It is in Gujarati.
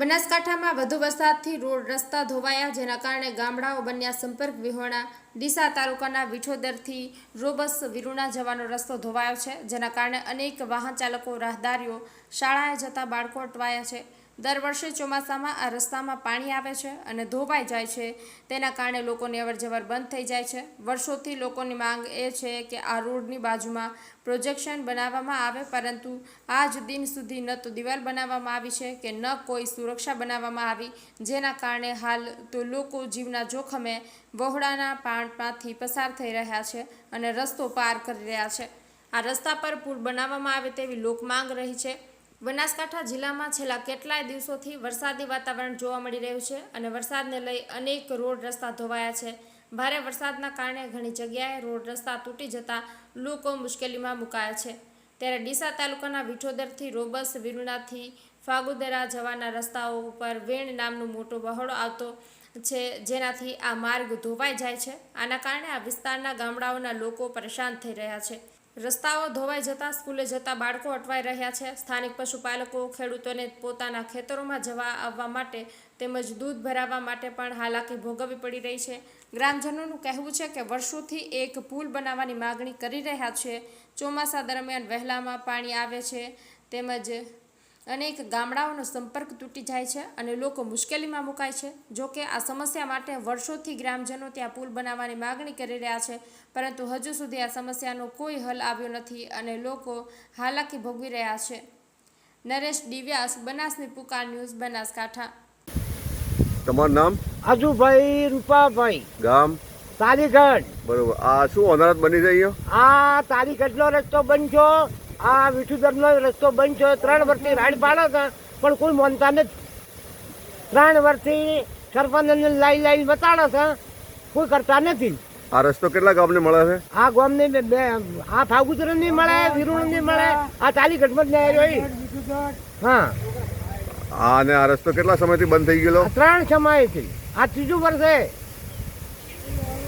બનાસકાંઠામાં વધુ વરસાદથી રોડ રસ્તા ધોવાયા, જેના કારણે ગામડાઓ બન્યા સંપર્ક વિહોણા. ડીસા તાલુકાના વિઠોદરથી રોબસ વિરુણા જવાનો રસ્તો ધોવાયો છે, જેના કારણે અનેક વાહન ચાલકો રાહદારીઓ શાળાએ જતા બાળકો અટવાયા છે. દર વર્ષે ચોમાસામાં આ રસ્તામાં પાણી આવે છે અને ધોવાઈ જાય છે. તેના કારણે લોકોની અવરજવર બંધ થઈ જાય છે. વર્ષોથી લોકોની માંગ એ છે કે આ રોડની બાજુમાં પ્રોજેક્શન બનાવવામાં આવે, પરંતુ આજ દિન સુધી ન તો દિવાલ બનાવવામાં આવી છે કે ન કોઈ સુરક્ષા બનાવવામાં આવી, જેના કારણે હાલ તો લોકો જીવના જોખમે વહોડાના પાણમાંથી પસાર થઈ રહ્યા છે અને રસ્તો પાર કરી રહ્યા છે. આ રસ્તા પર પુલ બનાવવામાં આવે તેવી લોકમાંગ રહી છે. બનાસકાંઠા જિલ્લામાં છેલ્લા કેટલાય દિવસોથી વરસાદી વાતાવરણ જોવા મળી રહ્યું છે અને વરસાદને લઈ અનેક રોડ રસ્તા ધોવાયા છે. ભારે વરસાદના કારણે ઘણી જગ્યાએ રોડ રસ્તા તૂટી જતા લોકો મુશ્કેલીમાં મુકાયા છે. ત્યારે ડીસા તાલુકાના વિઠોદરથી રોબસ, વિરુણાથી ફાગુદરા જવાના રસ્તાઓ ઉપર વેણ નામનું મોટો બહોળો આવતો છે. જેનાથી આ માર્ગ ધોવાઈ જાય છે. આના કારણે આ વિસ્તારના ગામડાઓના લોકો પરેશાન થઈ રહ્યા છે. રસ્તાઓ ધોવાઈ જતા, સ્કૂલે જતા બાળકો અટવાઈ રહ્યા છે. સ્થાનિક પશુપાલકો ખેડૂતોને પોતાના ખેતરોમાં જવા આવવા માટે તેમજ દૂધ ભરાવવા માટે પણ હાલાકી ભોગવવી પડી રહી છે. ગ્રામજનોનું કહેવું છે કે વર્ષોથી એક પુલ બનાવવાની માગણી કરી રહ્યા છે. ચોમાસા દરમિયાન વહેલામાં પાણી આવે છે તેમજ અનેક ગામડાઓનો સંપર્ક તૂટી જાય છે અને લોકો મુશ્કેલીમાં મુકાય છે. જો કે આ સમસ્યા માટે વર્ષોથી ગ્રામજનો ત્યાં પુલ બનાવવાની માગણી કરી રહ્યા છે પરંતુ હજુ સુધી આ સમસ્યાનો કોઈ હલ આવ્યો નથી અને લોકો હાલાકી ભોગવી રહ્યા છે. નરેશ દિવ્યાસ બનાસની પુકાર ન્યૂઝ બનાસકાંઠા. તમારું નામ? આજુભાઈ રૂપાભાઈ. ગામ? તારીગઢ બરોબર. આ શું અનારત બની છે અહીંયા? આ તારીગઢનો રસ્તો છો આ વિઠુદરનો રસ્તો બંધ છે ત્રણ વર્ષથી રાઈડ પાડો હતા પણ કોઈ માનતા નથી. ત્રણ વર્ષથી સરપંચને લાઈન લાઈન બતાડો છે કોઈ કરતા નથી. આ રસ્તો કેટલા ગામને મળે છે? આ ગામને બે- આ ફાગુતર નહીં મળે વિરુણ નહીં મળે આ તાલીગઢમાં જ નહીં હોય. હા. આ અને આ રસ્તો કેટલા સમયથી બંધ થઈ ગયેલો? ત્રણ સમયથી. આ ત્રીજું વર્ષે